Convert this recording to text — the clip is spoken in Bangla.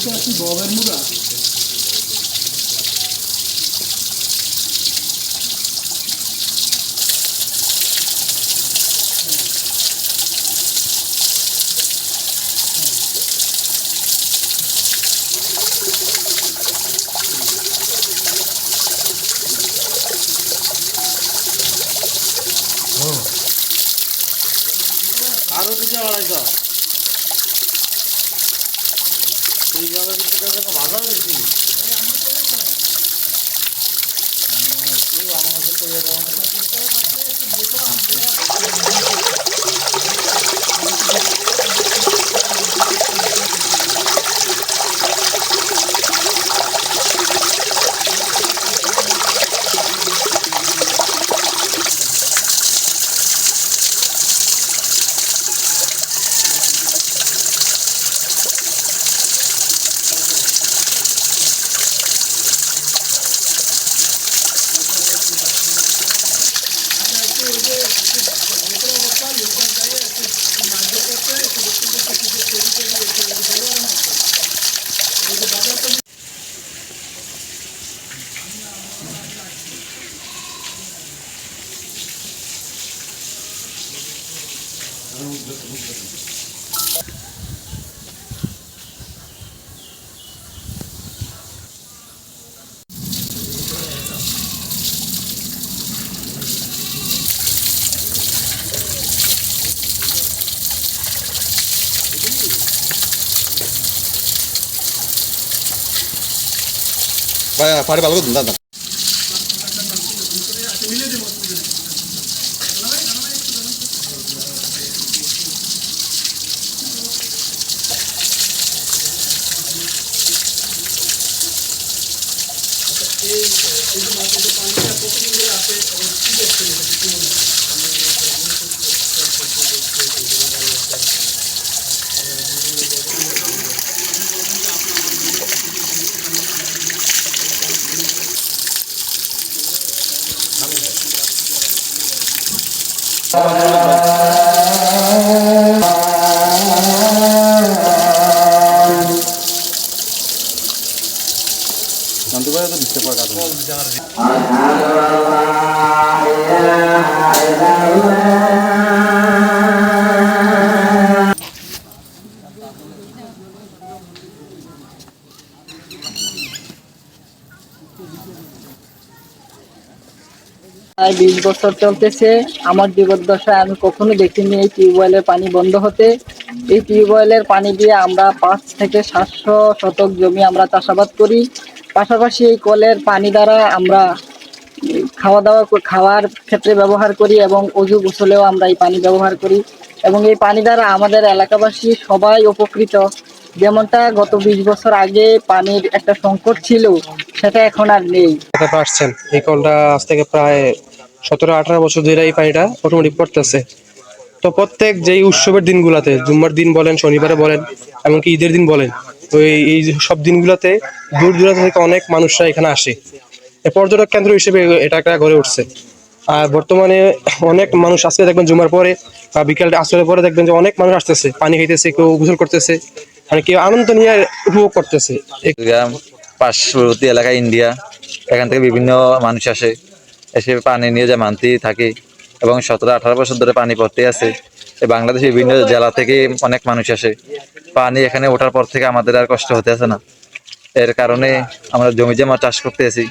এটা কি ববের মুড়া আরও কিছু আড়াইশো সেইভাবে কিন্তু বাজার বেশি। আমার কাছে 아, 발에 발로 된다. করিয়ে দেওয়া না পাড়ি ভালো করুন দাদা জানতে পারে তো বুঝতে পারা প্রায় বিশ বছর চলতেছে, আমার জীবদ্দশায় আমি কখনো দেখিনি এই টিউবওয়েলের পানি বন্ধ হতে। এই টিউবওয়েলের পানি দিয়ে আমরা পাঁচ থেকে সাতশো শতক জমি আমরা চাষাবাদ করি। পাশাপাশি এই কলের পানি দ্বারা আমরা খাওয়া দাওয়া খাওয়ার ক্ষেত্রে ব্যবহার করি এবং অজু গোসলেও আমরা এই পানি ব্যবহার করি এবং এই পানি দ্বারা আমাদের এলাকাবাসী সবাই উপকৃত। যেমনটা গত বিশ বছর আগে পানির একটা সংকট ছিল, সেটা এখন আর নেই। পারছেন। এই কলটা আজ থেকে প্রায় সতেরো, আঠারো বছর ধরে এই পানিটা অটোমেটিক পড়তেছে। তো প্রত্যেক যেই উৎসবের দিনগুলোতে, জুম্মার দিন বলেন, শনিবারে বলেন, এমনকি ঈদের দিন বলেন তো এই সব দিনগুলোতে দূর দূরান্ত থেকে অনেক মানুষরা এখানে আসে। পর্যটক কেন্দ্র হিসেবে এটা একটা গড়ে উঠছে। আর বর্তমানে অনেক মানুষ আজকে দেখবেন জুমার পরে বা বিকেল আসরের পরে দেখবেন যে অনেক মানুষ আসতেছে, পানি খাইতেছে, কেউ গোসল করতেছে মানে কেউ আনন্দ নিয়ে উপভোগ করতেছে। পার্শ্ববর্তী এলাকা, ইন্ডিয়া, এখান থেকে বিভিন্ন মানুষ আসে, এসে পানি নিয়ে যে মানতে থাকে। এবং সতেরো আঠারো বছর ধরে পানি পড়তে আছে বাংলাদেশের বিভিন্ন জেলা থেকে অনেক মানুষ আসে। পানি এখানে ওঠার পর থেকে আমাদের আর কষ্ট হতে আছে না। এর কারণে আমরা জমি জমা চাষ করতে আছি।